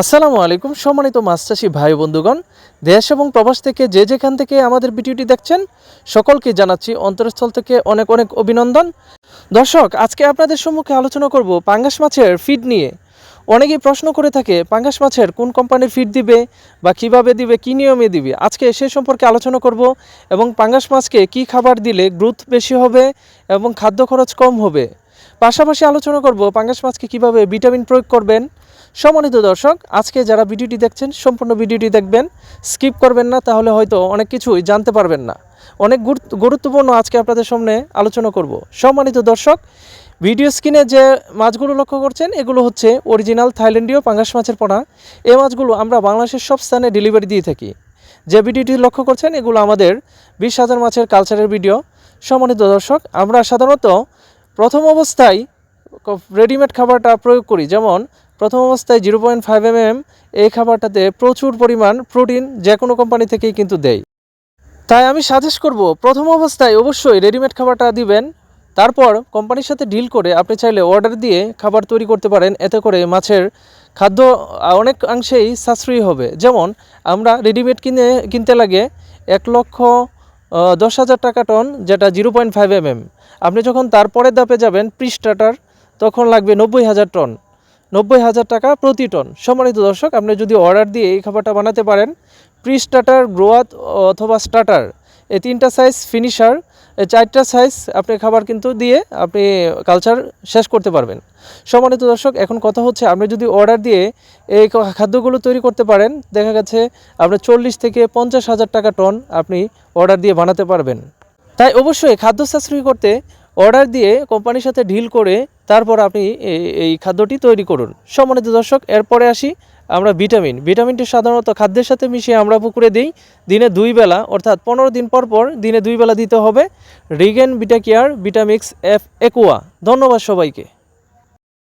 আসসালামু আলাইকুম, সম্মানিত মাছ চাষি ভাই বন্ধুগণ। দেশ এবং প্রবাস থেকে যে যেখান থেকে আমাদের ভিডিওটি দেখছেন, সকলকে জানাচ্ছি অন্তরস্থল থেকে অনেক অনেক অভিনন্দন। দর্শক, আজকে আপনাদের সম্মুখে আলোচনা করব পাঙ্গাস মাছের ফিড নিয়ে। অনেকেই প্রশ্ন করে থাকে, পাঙ্গাস মাছের কোন কোম্পানির ফিড দিবে বা কীভাবে দিবে, কী নিয়মে দিবে? আজকে সে সম্পর্কে আলোচনা করব এবং পাঙ্গাস মাছকে কি খাবার দিলে গ্রোথ বেশি হবে এবং খাদ্য খরচ কম হবে। পাশাপাশি আলোচনা করব পাঙ্গাস মাছকে কীভাবে ভিটামিন প্রয়োগ করবেন সম্মানিত দর্শক, আজকে যারা ভিডিওটি দেখছেন, সম্পূর্ণ ভিডিওটি দেখবেন, স্কিপ করবেন না, তাহলে হয়তো অনেক কিছুই জানতে পারবেন না। অনেক গুরুত্বপূর্ণ আজকে আপনাদের সামনে আলোচনা করব। সম্মানিত দর্শক, ভিডিও স্ক্রিনে যে মাছগুলো লক্ষ্য করছেন, এগুলো হচ্ছে অরিজিনাল থাইল্যান্ডীয় পাঙ্গাস মাছের পোনা। এই মাছগুলো আমরা বাংলাদেশের সব স্থানে ডেলিভারি দিয়ে থাকি। যে ভিডিওটি লক্ষ্য করছেন, এগুলো আমাদের বিশ হাজার মাছের কালচারের ভিডিও। সম্মানিত দর্শক, আমরা সাধারণত প্রথম অবস্থায় রেডিমেড খাবারটা প্রয়োগ করি। যেমন প্রথম অবস্থায় zero point five M M এই খাবারটাতে প্রচুর পরিমাণ প্রোটিন যে কোনো কোম্পানি থেকেই কিন্তু দেয়। তাই আমি সাজেস্ট করব, প্রথম অবস্থায় অবশ্যই রেডিমেড খাবারটা দিবেন, তারপর কোম্পানির সাথে ডিল করে আপনি চাইলে অর্ডার দিয়ে খাবার তৈরি করতে পারেন, এতে করে মাছের খাদ্য অনেকাংশেই সাশ্রয়ী হবে। যেমন, আমরা রেডিমেড কিনে, কিনতে লাগে এক লক্ষ দশ হাজার টাকা টন, যেটা জিরো পয়েন্ট ফাইভ এম আপনি যখন তারপরের দাপে যাবেন প্রি স্টার্টার তখন লাগবে নব্বই হাজার টন। নব্বই হাজার টাকা প্রতি টন। সম্মানিত দর্শক, আপনি যদি অর্ডার দিয়ে এই খাবারটা বানাতে পারেন প্রি স্টার্টার গ্রোয়াত অথবা স্টার্টার এই তিনটা সাইজ ফিনিশার এই চারটা সাইজ আপনি খাবার কিন্তু দিয়ে আপনি কালচার শেষ করতে পারবেন। সম্মানিত দর্শক, এখন কথা হচ্ছে আপনি যদি অর্ডার দিয়ে এই খাদ্যগুলো তৈরি করতে পারেন, দেখা গেছে আপনার চল্লিশ থেকে পঞ্চাশ হাজার টাকা টন আপনি অর্ডার দিয়ে বানাতে পারবেন। তাই অবশ্যই খাদ্য সাশ্রয়ী করতে অর্ডার দিয়ে কোম্পানির সাথে ডিল করে তারপর আপনি এই- খাদ্যটি তৈরি করুন। সম্মানিত দর্শক, এরপরে আসি আমরা ভিটামিন। ভিটামিনটি সাধারণত খাদ্যের সাথে মিশিয়ে আমরা পুকুরে দিই। দিনে দুই বেলা, অর্থাৎ পনেরো দিন পর পর দিনে দুই বেলা দিতে হবে। Regain beta care Vitamix F aqua. ধন্যবাদ সবাইকে।